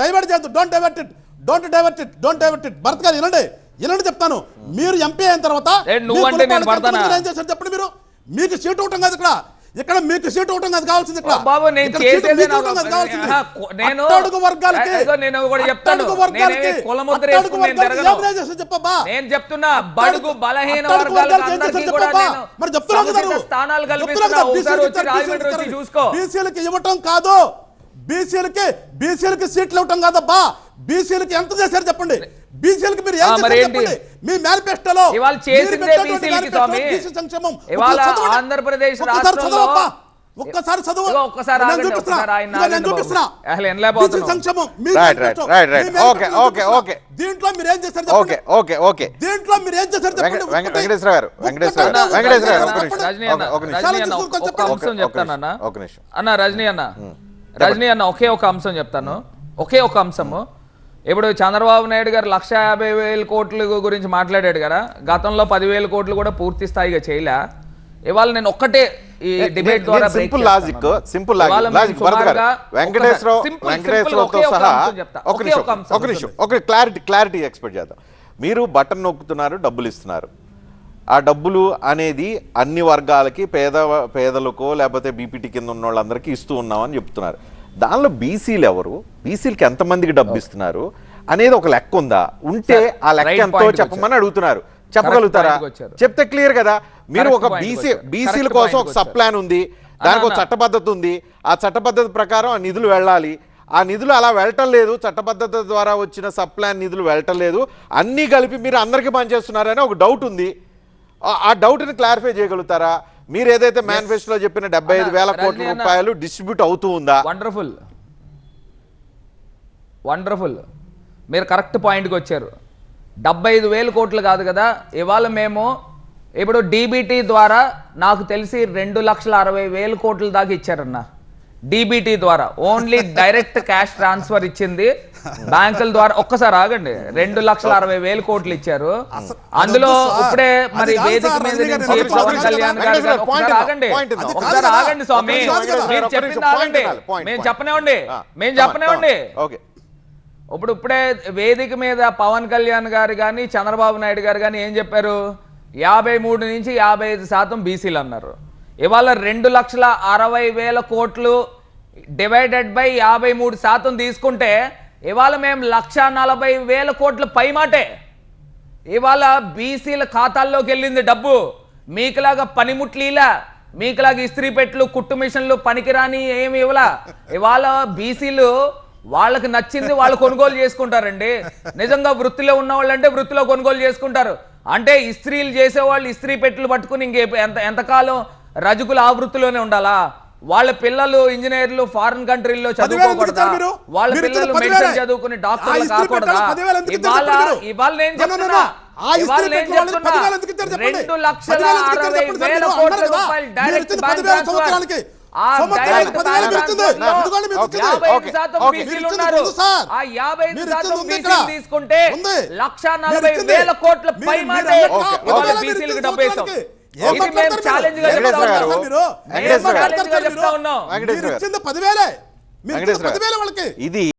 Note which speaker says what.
Speaker 1: Divert చేయొద్దు don't divert it don't divert it don't divert it Bharat garu వినండి. వినండి చెప్తాను. మీరు ఎంపీ అయిన తర్వాత
Speaker 2: ఏ,
Speaker 1: చేశారు చెప్పండి మీరు? మీకు సీట్ ఇవ్వటం కాదు ఇక్కడ. ఇక్కడ మీకు సీట్ ఇవ్వటం కాదు కావాల్సింది ఇక్కడ.
Speaker 2: బాబు నేను చేసేదే నేను
Speaker 1: అట్టడుగు వర్గాలకి
Speaker 2: నేను ఒకటి చెప్తాను.
Speaker 1: వర్గాలకి,
Speaker 2: కులముద్ర నేను
Speaker 1: చెప్పబ్బా?
Speaker 2: నేను చెప్తున్నా బడుగు బలహీన వర్గాలకు అందరికీ కూడా? నేను
Speaker 1: మరి కదా నువ్వు.
Speaker 2: స్థానాలు
Speaker 1: చెప్తున్నారు
Speaker 2: కల్పిస్తున్నా.
Speaker 1: కదా,
Speaker 2: ఒకసారి
Speaker 1: బీసీలకి
Speaker 2: వచ్చి
Speaker 1: ఇచ్చారు,
Speaker 2: రాజమండ్రి వచ్చి
Speaker 1: బీసీలకి
Speaker 2: చూసుకో.
Speaker 1: బీసీలకి ఇవ్వటం కాదు. బీసీలకి బీసీలకి సీట్లు ఇవ్వటం కాదబ్బా బీసీలకి ఎంత చేశారు చెప్పండి బీసీలకి మీరు ఏం? చెప్పండి మీ మేనిఫెస్టోలో
Speaker 2: ఇవాళ చేసిందే బీసీలకి స్వామి.
Speaker 1: సంక్షేమం
Speaker 2: ఇవాళ. ఆంధ్రప్రదేశ్
Speaker 1: ఒక్కసారి
Speaker 2: రాష్ట్రంలో
Speaker 1: చదవబ్బా. ఒక్కసారి చదువు
Speaker 2: ఒక్కసారి ఆగండి, ఆయన
Speaker 1: నేను. చూపిస్తున్నా.
Speaker 2: అసలు
Speaker 1: సంక్షేమం. దీంట్లో మీరు ఏం చేశారు
Speaker 3: ఓకే
Speaker 1: చెప్పండి
Speaker 3: ఓకే ఓకే
Speaker 1: దీంట్లో మీరు ఏం చేశారు చెప్పండి.
Speaker 3: వెంకటేశ్వర గారు, వెంకటేశ్వర. గారు, వెంకటేశ్వర గారు, ఒక్క
Speaker 1: ఒక్కటి.
Speaker 3: నిమిషం.
Speaker 2: రజనీ అన్న
Speaker 3: నిమిషం.
Speaker 2: చెప్తాను
Speaker 3: ఒక నిమిషం.
Speaker 2: అన్న రజనీ అన్న రజనీ అన్న ఒకే ఒక అంశం చెప్తాను. ఒకే ఒక అంశము. ఇప్పుడు చంద్రబాబు నాయుడు గారు లక్ష యాభై వేల కోట్ల గురించి మాట్లాడాడు కదా. గతంలో పదివేల కోట్లు కూడా పూర్తి స్థాయిగా చేయలే. ఇవాళ నేను ఒక్కటే ఈ డిబేట్ ద్వారా
Speaker 3: simple. Logic simple logic Venkateswara Rao వెంకటేశ్వరరావుతో సహా. ఒక నిమిషం
Speaker 2: ఒక
Speaker 3: నిమిషం. ఒక క్లారిటీ క్లారిటీ ఎక్స్పెక్ట్ చేద్దాం. మీరు బటన్ నొక్కుతున్నారు డబ్బులు ఇస్తున్నారు. ఆ డబ్బులు అనేది అన్ని వర్గాలకి పేద పేదలకో లేకపోతే బీపీటీ కింద ఉన్న వాళ్ళందరికీ ఇస్తూ ఉన్నామని చెప్తున్నారు. దానిలో బీసీలు ఎవరు? బీసీలకి ఎంతమందికి డబ్బు ఇస్తున్నారు అనేది ఒక లెక్క ఉందా? ఉంటే ఆ లెక్క ఎంతో చెప్పమని అడుగుతున్నారు. చెప్పగలుగుతారా. చెప్తే క్లియర్ కదా? మీరు ఒక బీసీ. బీసీల కోసం ఒక సబ్. ప్లాన్ ఉంది. దానికి ఒక చట్టబద్ధత ఉంది. ఆ చట్టబద్ధత ప్రకారం ఆ నిధులు వెళ్ళాలి. ఆ నిధులు అలా వెళ్ళటం లేదు. చట్టబద్ధత ద్వారా వచ్చిన సబ్ ప్లాన్ నిధులు వెళ్ళటం లేదు. అన్నీ కలిపి మీరు అందరికీ పనిచేస్తున్నారని ఒక డౌట్ ఉంది. ఆ- ఆ డౌట్ని క్లారిఫై చేయగలుగుతారా? మీరు ఏదైతే మేనిఫెస్టోలో చెప్పిన డెబ్బై ఐదు వేల కోట్ల. రూపాయలు డిస్ట్రిబ్యూట్ అవుతూ ఉందా?
Speaker 2: వండర్ఫుల్ వండర్ఫుల్ మీరు కరెక్ట్ పాయింట్కి వచ్చారు. డెబ్బై ఐదు వేలు కోట్లు కాదు కదా ఇవాళ మేము ఇప్పుడు డీబీటీ ద్వారా నాకు తెలిసి రెండు లక్షల అరవై వేల కోట్ల దాకా ఇచ్చారన్న. డీబీటీ ద్వారా ఓన్లీ డైరెక్ట్ క్యాష్ ట్రాన్స్ఫర్ ఇచ్చింది. బ్యాంకుల ద్వారా ఒక్కసారి ఆగండి. రెండు లక్షల అరవై వేల కోట్లు ఇచ్చారు. అందులో. ఇప్పుడే మరి వేదిక మీద నుంచి పవన్ కళ్యాణ్ గారు
Speaker 3: point
Speaker 2: ఆగండి ఒకసారి. ఆగండి స్వామి. మీరు చెప్పింది ఆగండి. మేము. చెప్పనివ్వండి. మేము చెప్పనివ్వండి. ఇప్పుడు ఇప్పుడే వేదిక మీద పవన్ కళ్యాణ్ గారు కానీ చంద్రబాబు నాయుడు గారు కానీ ఏం చెప్పారు? యాభై మూడు నుంచి యాభై ఐదు శాతం బీసీలు అన్నారు. ఇవాళ రెండు లక్షల అరవై వేల కోట్లు డివైడెడ్ బై యాభై మూడు శాతం తీసుకుంటే ఇవాళ మేము లక్ష నలభై వేల కోట్ల పైమాటే ఇవాళ బీసీల ఖాతాల్లోకి వెళ్ళింది డబ్బు. మీకులాగా పనిముట్లీలా మీకులాగా ఇస్త్రీ పెట్లు కుట్టు మిషన్లు పనికిరాని ఏమి ఇవ్వలా. ఇవాళ బీసీలు వాళ్ళకి నచ్చింది వాళ్ళు కొనుగోలు చేసుకుంటారండి. నిజంగా వృత్తిలో ఉన్న వాళ్ళంటే వృత్తిలో కొనుగోలు చేసుకుంటారు. అంటే ఇస్త్రీలు చేసేవాళ్ళు ఇస్త్రీ పెట్లు పట్టుకుని ఇంకే ఎంత ఎంతకాలం రజకులు ఆ వృత్తిలోనే ఉండాలా వాళ్ళ పిల్లలు ఇంజనీర్లు ఫారిన్ కంట్రీల్లో చదువుకోకూడదా? వాళ్ళ పిల్లలు. మెడిసిన్ చదువుకుని డాక్టర్లు కాకూడదా ఇవాళ? ఇవాళ నేను చెప్తున్నా? రెండు లక్షల అరవై? వేల కోట్ల రూపాయలు డైరెక్ట్ బ్యాంక్ ట్రాన్స్ఫర్. ఆ డైరెక్ట్ బ్యాంక్ శాతం. బీసీలు ఉన్నారు. ఆ యాభై శాతం బీసీలు. తీసుకుంటే. లక్ష నలభై. వేల కోట్ల పై మాటే ఇవాళ. బీసీలకు
Speaker 1: మీరు
Speaker 3: ఇది